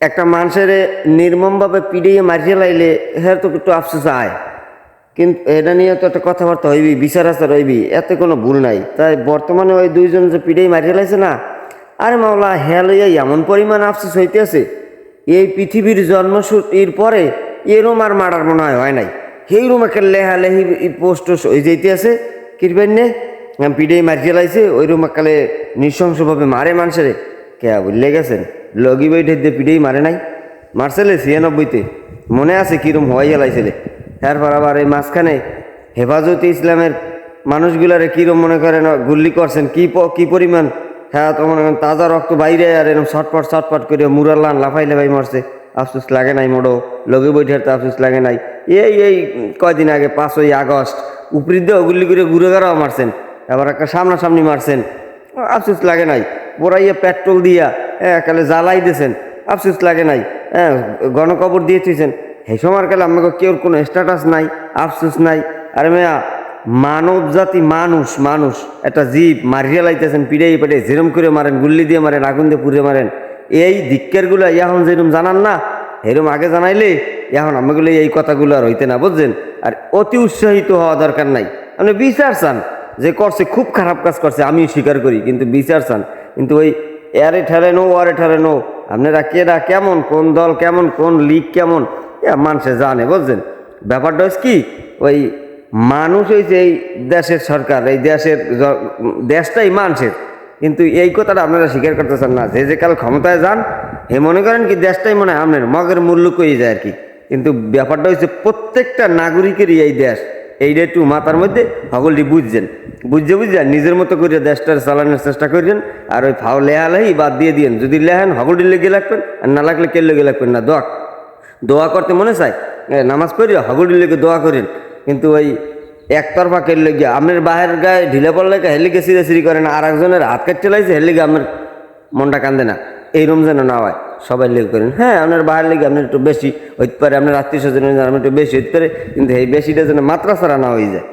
একটা মানুষের নির্মমভাবে পিড়িয়ে মারিয়ে লাইলে হ্যাঁ তো একটু আফসোস আয়। কিন্তু এটা নিয়ে তো একটা কথাবার্তা হইবি বিচার আচার হইবি এতে কোনো ভুল নাই। তাই বর্তমানে ওই দুইজন যে পিড়েই মারিয়ে লাইছে না, আরে মাওলা হ্যাঁ লইয়া এমন পরিমাণ আফসোস হইতেছে, এই পৃথিবীর জন্মসূচির পরে এরম আর মারার মনে হয় হয় নাই। সেই রুম একটা লেহা লেহি পোস্ট হয়ে যাইতে আছে কিরবেন নে পিড়েই মারিয়ে লাইছে, ওই রুম কালে নৃশংসভাবে মারে মানুষেরে। কে বললে গেছেন? লগি বইটে দিয়ে পিড়েই মারে নাই। মারছেলে ছিয়ানব্বইতে মনে আছে কিরম হওয়াই গেলাইছিলে তারপর আবার এই মাঝখানে হেফাজতে ইসলামের মানুষগুলারে কিরম মনে করেন গুল্লি করছেন কি কি পরিমাণ হ্যাঁ তো মনে করেন তাজা রক্ত বাইরে আর এরকম ছটপট ছটপট করে মুরাল্লান লাফাই লাফাই মারছে আফসোস লাগে নাই মোড়ো লগে বৈঠার তো আফসোস লাগে নাই। এই এই কয়দিন আগে, পাঁচই আগস্ট উপরি দিয়ে গুল্লি করে ঘুরে গেড়াও মারছেন আবার একটা সামনাসামনি মারছেন আফসোস লাগে নাই পোড়াইয়া পেট্রোল দিয়া হ্যাঁ কালে জ্বালাই দিয়েছেন। আফসোস লাগে নাই। হ্যাঁ গণকবর দিয়ে থুইছেন। সেই সময় কালে আমাকে কেউ কোনো স্ট্যাটাস নাই, আফসোস নাই। আরে মেয়া, মানব জাতি মানুষ মানুষ। একটা জীব মারিয়া লাইতেছেন পিড়াই পেটে যেরম করে মারেন, গুল্লি দিয়ে মারেন, আগুন দিয়ে পুড়ে মারেন। এই ধিক্কারগুলো এখন যেরকম জানান না এরম আগে জানাইলে এখন আমাগুলো এই কথাগুলো আর হইতে না, বুঝছেন? আর অতি উৎসাহিত হওয়া দরকার নাই। আপনি বিচার চান। যে করছে, খুব খারাপ কাজ করছে, আমিও স্বীকার করি, কিন্তু বিচার চান। কিন্তু ওই এরে ঠেলে নো ওয়ারে ঠেলে নো আপনারা কেরা কেমন, কোন দল কেমন, কোন লিগ কেমন মানুষে জানে, বুঝছেন? ব্যাপারটা হচ্ছে কি, ওই মানুষ হয়েছে এই দেশের সরকার, এই দেশের দেশটাই মানুষের। কিন্তু এই কথাটা আপনারা স্বীকার করতেছেন না। যে যে কাল ক্ষমতায় যান, এ মনে করেন কি, দেশটাই মনে হয় আপনার মগের মূল্য কই যায় আর কি। কিন্তু ব্যাপারটা হচ্ছে প্রত্যেকটা নাগরিকেরই এই দেশ এইটা একটু মাথার মধ্যে সকলটি বুঝছেন। বুঝছে বুঝছেন নিজের মতো করে দেশটার চালানোর চেষ্টা করছেন আর ওই ফাও লেহালেহি বাদ দিয়ে দিয়েন। যদি লেহেন সকলটি লেগে লাগবেন, আর না লাগলে কে লেগে লাগবেন না, দোয়া। দোয়া করতে মনে চায়? নামাজ পড়ি হগলটি লেগে দোয়া করেন। কিন্তু ওই একতরফা কেল লেগে আপনার বাহের গায়ে ঢিলে পড়লে হেলিকে সিরে সিরি করেন আর একজনের হাত কাটতে লাগছে হেলিকে আপনার মনটা কান্দে না। এই রুম যেন না হয়, সবাই লেগে করেন। হ্যাঁ আপনার বাহার লেগে আপনার একটু বেশি হইতে পারে, আপনার আত্মীয় স্বজন আপনার একটু বেশি হইতে পারে, কিন্তু এই বেশিটা যেন মাত্রা ছাড়া না হয়ে যায়।